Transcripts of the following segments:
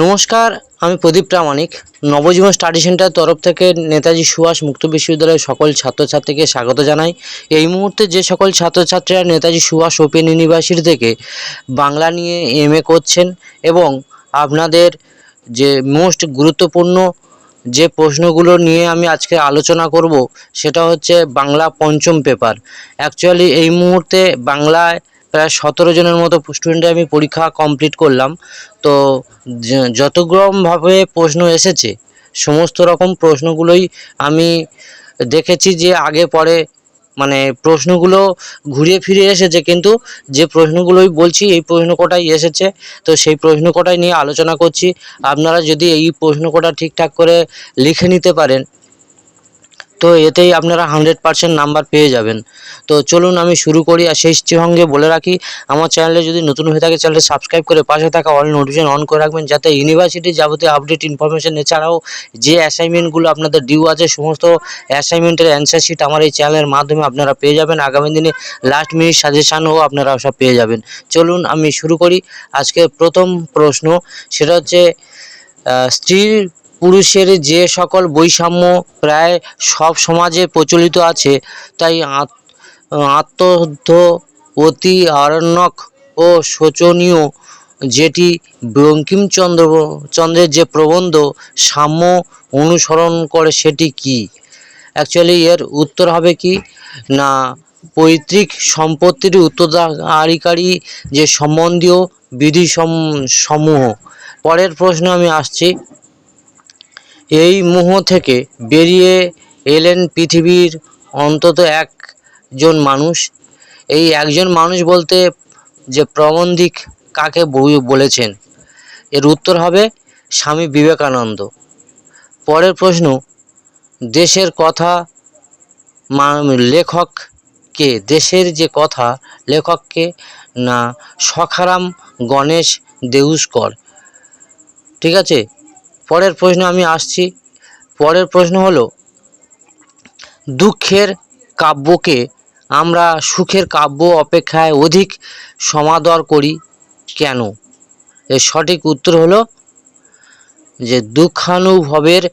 নমস্কার, আমি Pradip Pramanik. Nabajiban study centre তরফ থেকে নেতাজি সুভাষ মুক্ত বিশ্ববিদ্যালয়ের সকল ছাত্রছাত্রীকে স্বাগত জানাই। এই মুহূর্তে যে সকল ছাত্রছাত্রীরা নেতাজি সুভাষ ওপেন ইউনিভার্সিটি থেকে বাংলা নিয়ে এম করছেন এবং আপনাদের যে মোস্ট গুরুত্বপূর্ণ যে প্রশ্নগুলো নিয়ে আমি আজকে আলোচনা করব, সেটা হচ্ছে বাংলা পঞ্চম পেপার। অ্যাকচুয়ালি এই মুহূর্তে বাংলায় প্রায় সতেরো জনের মতো স্টুডেন্টের আমি পরীক্ষা কমপ্লিট করলাম। তো যতগ্রমভাবে প্রশ্ন এসেছে, সমস্ত রকম প্রশ্নগুলোই আমি দেখেছি যে আগে পরে মানে প্রশ্নগুলো ঘুরিয়ে ফিরে এসেছে, কিন্তু যে প্রশ্নগুলোই বলছি, এই প্রশ্ন কটাই এসেছে, তো সেই প্রশ্ন কটাই নিয়ে আলোচনা করছি। আপনারা যদি এই প্রশ্ন কটা ঠিকঠাক করে লিখে নিতে পারেন তো এতেই আপনারা হান্ড্রেড পার্সেন্ট নাম্বার পেয়ে যাবেন। তো চলুন আমি শুরু করি আর সেই সঙ্গে বলে রাখি, আমার চ্যানেলে যদি নতুন হয়ে থাকে চ্যানেলটা সাবস্ক্রাইব করে পাশে থাকা অল নোটিফিকেশন অন করে রাখবেন, যাতে ইউনিভার্সিটির যাবতীয় আপডেট ইনফরমেশন এছাড়াও যে অ্যাসাইনমেন্টগুলো আপনাদের ডিউ আছে, সমস্ত অ্যাসাইনমেন্টের অ্যান্সার শিট আমার এই চ্যানেলের মাধ্যমে আপনারা পেয়ে যাবেন। আগামী দিনে লাস্ট মিনিট সাজেশানও আপনারা সব পেয়ে যাবেন। চলুন আমি শুরু করি। আজকে প্রথম প্রশ্ন, সেটা হচ্ছে স্ত্রীর পুরুষের যে সকল বৈষম্য প্রায় সব সমাজে প্রচলিত আছে, তাই আত- আত্মহত্য অতি আরণ্যক ও শোচনীয় যেটি বঙ্কিমচন্দ্র, চন্দ্রের যে প্রবন্ধ, সাম্য অনুসরণ করে সেটি কি? অ্যাকচুয়ালি এর উত্তর হবে কি? না, পৈতৃক সম্পত্তির উত্তরাধিকারী যে সম্বন্ধীয় বিধি সম- সমূহ। পরের প্রশ্ন আমি আসছি। এই মোহ থেকে বেরিয়ে এলেন পৃথিবীর অন্তত একজন মানুষ। এই একজন মানুষ বলতে যে প্রবন্ধিক কাকে বলেছেন? এর উত্তর হবে স্বামী বিবেকানন্দ। পরের প্রশ্ন, দেশের কথা লেখক কে? দেশের যে কথা লেখককে না, সখারাম গণেশ দেউস্কর। ঠিক আছে? পরের প্রশ্ন আমি আসছি। পরের প্রশ্ন হলো, দুঃখের কাব্যকে আমরা সুখের কাব্য অপেক্ষায় অধিক সমাদর করি কেন? এর সঠিক উত্তর হলো যে, দুঃখানুভবের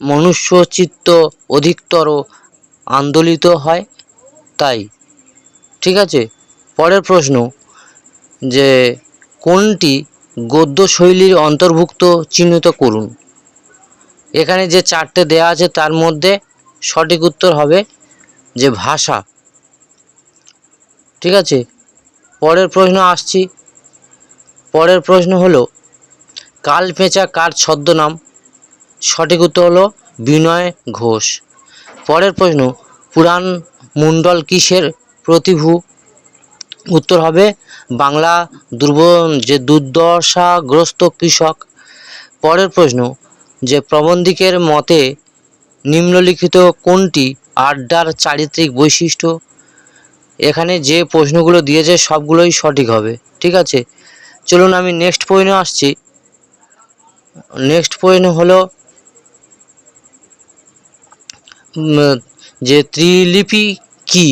মনুষ্যচিত্ত অধিকতর আন্দোলিত হয় তাই। ঠিক আছে? পরের প্রশ্ন যে, কোনটি গদ্য শৈলীর অন্তর্ভুক্ত চিহ্নিত করুন। এখানে যে চারটে দেয়া আছে, তার মধ্যে সঠিক উত্তর হবে যে ভাষা। ঠিক আছে? পরের প্রশ্ন আসছি। পরের প্রশ্ন হলো, কাল পেঁচা কার ছদ্মনাম? সঠিক উত্তর হলো বিনয় ঘোষ। পরের প্রশ্ন, পুরাণ মণ্ডল কিসের প্রতিভু? উত্তর হবে বাংলা দুর্ব, যে দুর্দশাগ্রস্ত কৃষক। পরের প্রশ্ন, যে প্রবন্ধিকের মতে নিম্নলিখিত কোনটি আড্ডার চারিত্রিক বৈশিষ্ট্য? এখানে যে প্রশ্নগুলো দিয়েছে সবগুলোই সঠিক হবে, ঠিক আছে? চলুন আমি নেক্সট পয়েন্টে আসছি। নেক্সট পয়েন্ট হলো যে ত্রিলিপি কি?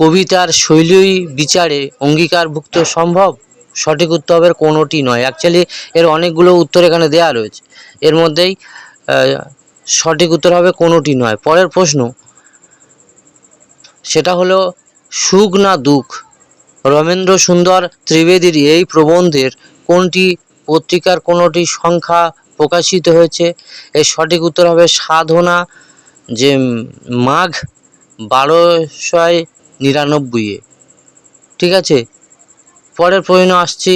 কবিতার শৈলী বিচারে অঙ্গীকারভুক্ত সম্ভব? সঠিক উত্তর হবে কোনোটি নয়। অ্যাকচুয়ালি এর অনেকগুলো উত্তর এখানে দেওয়া রয়েছে। এর মধ্যেই সঠিক উত্তর হবে কোনোটি নয়। পরের প্রশ্ন, সেটা হলো, সুখ না দুঃখ? রমেন্দ্র সুন্দর ত্রিবেদীর এই প্রবন্ধের কোনটি পত্রিকার কোনোটি সংখ্যা প্রকাশিত হয়েছে? এর সঠিক উত্তর হবে সাধনা, যে মাঘ বারোশয় নিরানব্বইয়ে। ঠিক আছে? পরের প্রশ্ন আসছি।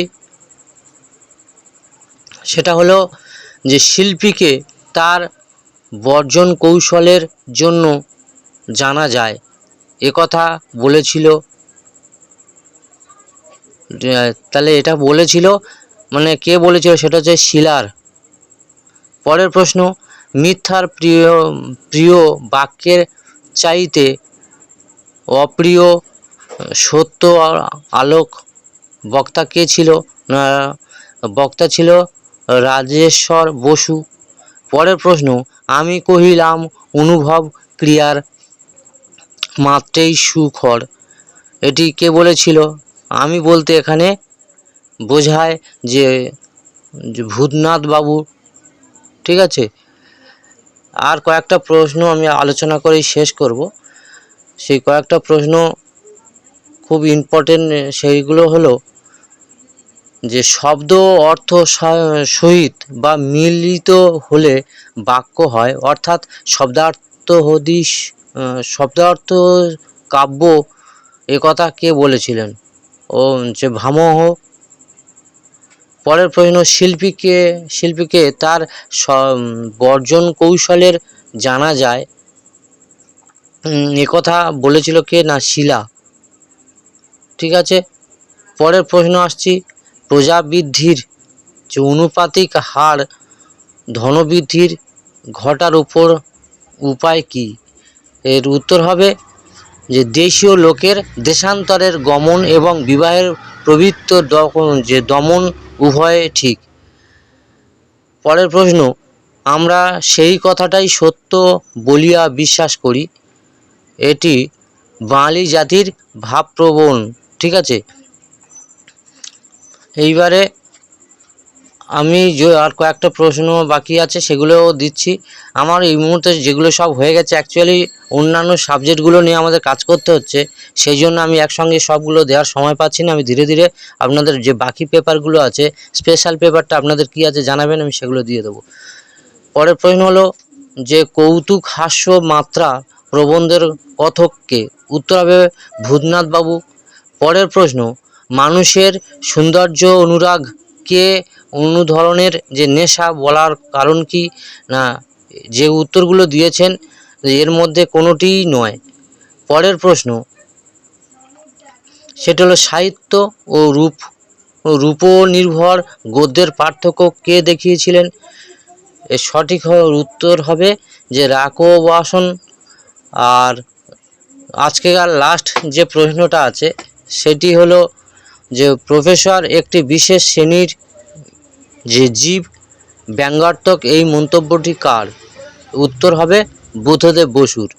সেটা হলো যে শিল্পীকে তার বর্জন কৌশলের জন্য জানা যায়। একথা বলেছিল তাহলে এটা বলেছিল মানে কে বলেছিল সেটা হচ্ছে শিলার। পরের প্রশ্ন, মিথ্যার প্রিয় প্রিয় বাক্যের চাইতে অপ্রিয় সত্য আলোক বক্তা কে ছিল? বক্তা ছিল রাজেশ্বর বসু। পরের প্রশ্ন, আমি কহিলাম, অনুভব ক্রিয়ার মাত্রেই সুখর। এটি কে বলেছিল? আমি বলতে এখানে বোঝায় যে ভূতনাথ বাবু। ঠিক আছে? আর কয়েকটা প্রশ্ন আমি আলোচনা করেই শেষ করব। সেই কয়েকটা প্রশ্ন খুব ইম্পর্টেন্ট সেইগুলো হলো যে শব্দ অর্থ সহিত বা মিলিত হলে বাক্য হয়, অর্থাৎ শব্দার্থ হদিশ শব্দার্থ কাব্য এ কথা কে বলেছিলেন? ও যে ভামহ পরের প্রশ্ন, শিল্পীকে শিল্পীকে তার বর্জন কৌশলের জানা যায়। কথা বলেছিল কে? না, শিলা। ঠিক আছে? পরের প্রশ্ন আসছি। প্রজাবৃদ্ধির যে অনুপাতিক হার ধনবৃদ্ধির ঘটার উপর উপায় কি? এর উত্তর হবে যে দেশীয় লোকের দেশান্তরের গমন এবং বিবাহের প্রবৃত্ত যে দমন উভয়ে ঠিক। পরের প্রশ্ন, আমরা সেই কথাটাই সত্য বলিয়া বিশ্বাস করি। এটি বাঙালি জাতির ভাবপ্রবণ, ঠিক আছে? এইবারে আমি যে আর কয়েকটা প্রশ্ন বাকি আছে সেগুলোও দিচ্ছি। আমার এই মুহূর্তে যেগুলো সব হয়ে গেছে অ্যাকচুয়ালি অন্যান্য সাবজেক্টগুলো নিয়ে আমাদের কাজ করতে হচ্ছে। সেই জন্য আমি একসঙ্গে সবগুলো দেওয়ার সময় পাচ্ছি না। আমি ধীরে ধীরে আপনাদের যে বাকি পেপারগুলো আছে স্পেশাল পেপারটা আপনাদের কী আছে জানাবেন, আমি সেগুলো দিয়ে দেবো। পরের প্রশ্ন হলো যে কৌতুক হাস্য মাত্রা প্রবন্ধের কথককে উত্তর হবে ভূতনাথ বাবু পরের প্রশ্ন, মানুষের সৌন্দর্য অনুরাগকে অনুধরনের যে নেশা বলার কারণ কি? না, যে উত্তরগুলো দিয়েছেন, এর মধ্যে কোনোটিই নয়। পরের প্রশ্ন, সেটা হলো সাহিত্য ও রূপ ও রূপ নির্ভর গদ্যের পার্থক্য কে দেখিয়েছিলেন? এর সঠিক উত্তর হবে যে রাকো বাসন আর আজকেকার লাস্ট যে প্রশ্নটা আছে, সেটি হলো যে প্রফেসর একটি বিশেষ শ্রেণির যে জীব ব্যঙ্গাত্মক এই মন্তব্যটি কার? উত্তর হবে বুদ্ধদেব বসুর।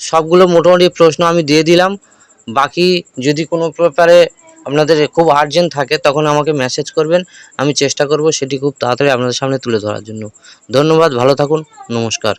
সবগুলো মোটামুটি প্রশ্ন আমি দিয়ে দিলাম। বাকি যদি কোনো ব্যাপারে আপনাদের খুব আর্জেন্ট থাকে, তখন আমাকে মেসেজ করবেন। আমি চেষ্টা করব সেটি খুব তাড়াতাড়ি আপনাদের সামনে তুলে ধরার জন্য। ধন্যবাদ, ভালো থাকুন, নমস্কার।